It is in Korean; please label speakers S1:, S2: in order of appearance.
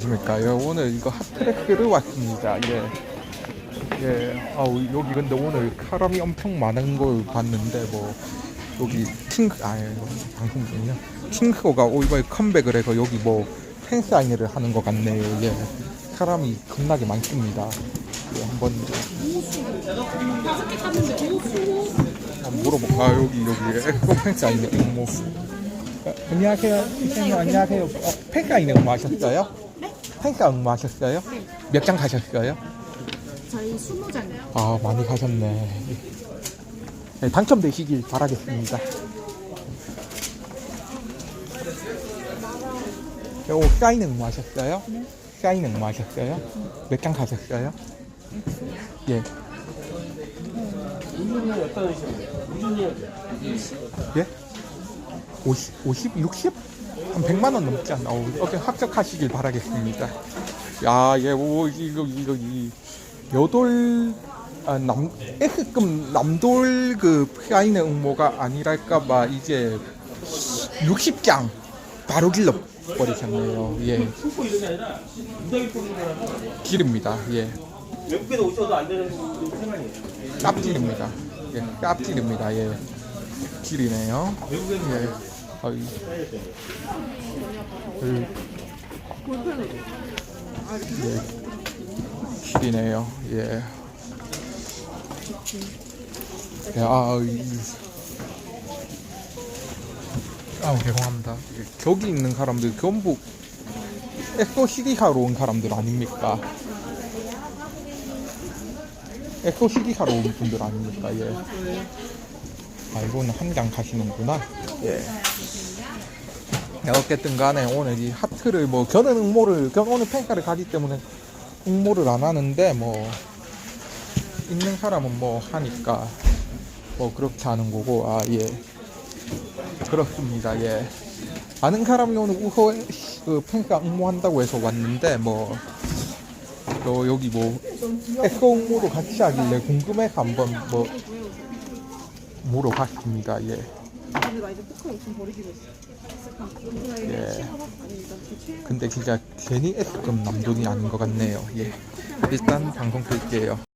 S1: 안녕하십니까. 예, 오늘 이거 핫트랙을 왔습니다. 예. 예, 아우, 여기 근데 오늘 사람이 엄청 많은 걸 봤는데, 뭐, 여기 킹크, 아, 예, 방송 중이요. 킹크가 오, 이번에 컴백을 해서 여기 뭐, 팬사인회를 하는 것 같네요. 예. 사람이 겁나게 많습니다. 예, 한번 한번 물어볼까? 아, 여기, 여기, 엑소 팬사인회 응모. 어, 안녕하세요. 선생님, 안녕하세요. 어, 팬사인회 응모하셨어요? 팬사 응모하셨어요? 몇장 가셨어요?
S2: 저희 20장이요.
S1: 아 많이 가셨네. 네, 당첨되시길 바라겠습니다. 요 사인 응모하셨어요? 사인 응모하셨어요? 몇 장 가셨어요? 예. 예? 50, 50, 60? 한 100만 원 넘지 않나? 어, 어떻게 합격하시길 바라겠습니다. 야, 예, 오, 이거, 이거, 이, 여돌, 아, 남, S급 남돌 그 프라인의 응모가 아니랄까봐 이제 60장 바로 길러 버리셨네요. 예, 길입니다. 예,
S3: 외국에도 오셔도 안 되는 생활이에요.
S1: 깝길입니다. 예, 깝길입니다. 예, 길이네요. 예, 아이, 그, 예, 길이네요. 예. 예, 아, 이, 아. 예, 저기 있는 사람들 전부 CD 사러 온 사람들 아닙니까? CD 사러 온 분들 아닙니까? 예. 아, 이거는 한장 가시는구나. 예. 네, 어쨌든 간에 오늘 이 하트를 뭐 저는 응모를 저 오늘 팬카를 가기 때문에 응모를 안 하는데 뭐 있는 사람은 뭐 하니까 뭐 그렇게 하는 거고 아 예 그렇습니다 예 아는 사람이 오늘 우호 그 팬카 응모한다고 해서 왔는데 뭐 또 여기 뭐 에코 응모도 같이 하길래 궁금해서 한번 뭐 모러 갔습니다 예.
S2: 근데 나 이제 포카 욕심 버리기로 했어.
S1: 예. 근데 진짜 괜히 S급 남돈이 아닌 것 같네요. 예. 일단 방송 끌게요.